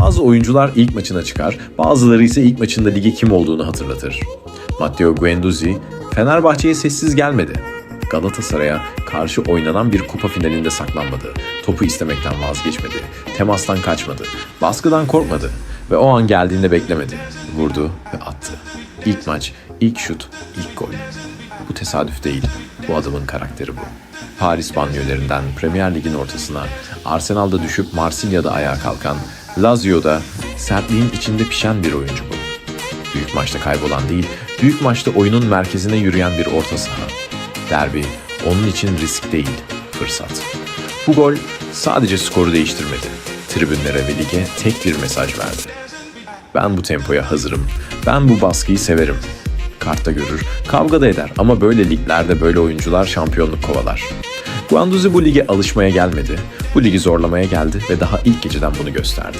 Bazı oyuncular ilk maçına çıkar, bazıları ise ilk maçında lige kim olduğunu hatırlatır. Matteo Guendouzi, Fenerbahçe'ye sessiz gelmedi. Galatasaray'a karşı oynanan bir kupa finalinde saklanmadı. Topu istemekten vazgeçmedi. Temastan kaçmadı. Baskıdan korkmadı. Ve o an geldiğinde beklemedi. Vurdu ve attı. İlk maç, ilk şut, ilk gol. Bu tesadüf değil. Bu adamın karakteri bu. Paris banliyölerinden Premier Lig'in ortasına, Arsenal'da düşüp Marsilya'da ayağa kalkan, Lazio'da sertliğin içinde pişen bir oyuncu bu. Büyük maçta kaybolan değil, büyük maçta oyunun merkezine yürüyen bir orta saha. Derbi onun için risk değil, fırsat. Bu gol sadece skoru değiştirmedi. Tribünlere ve lige tek bir mesaj verdi. Ben bu tempoya hazırım. Ben bu baskıyı severim. Kartta görür, kavga da eder ama böyle liglerde böyle oyuncular şampiyonluk kovalar. Guendouzi bu lige alışmaya gelmedi. Bu ligi zorlamaya geldi ve daha ilk geceden bunu gösterdi.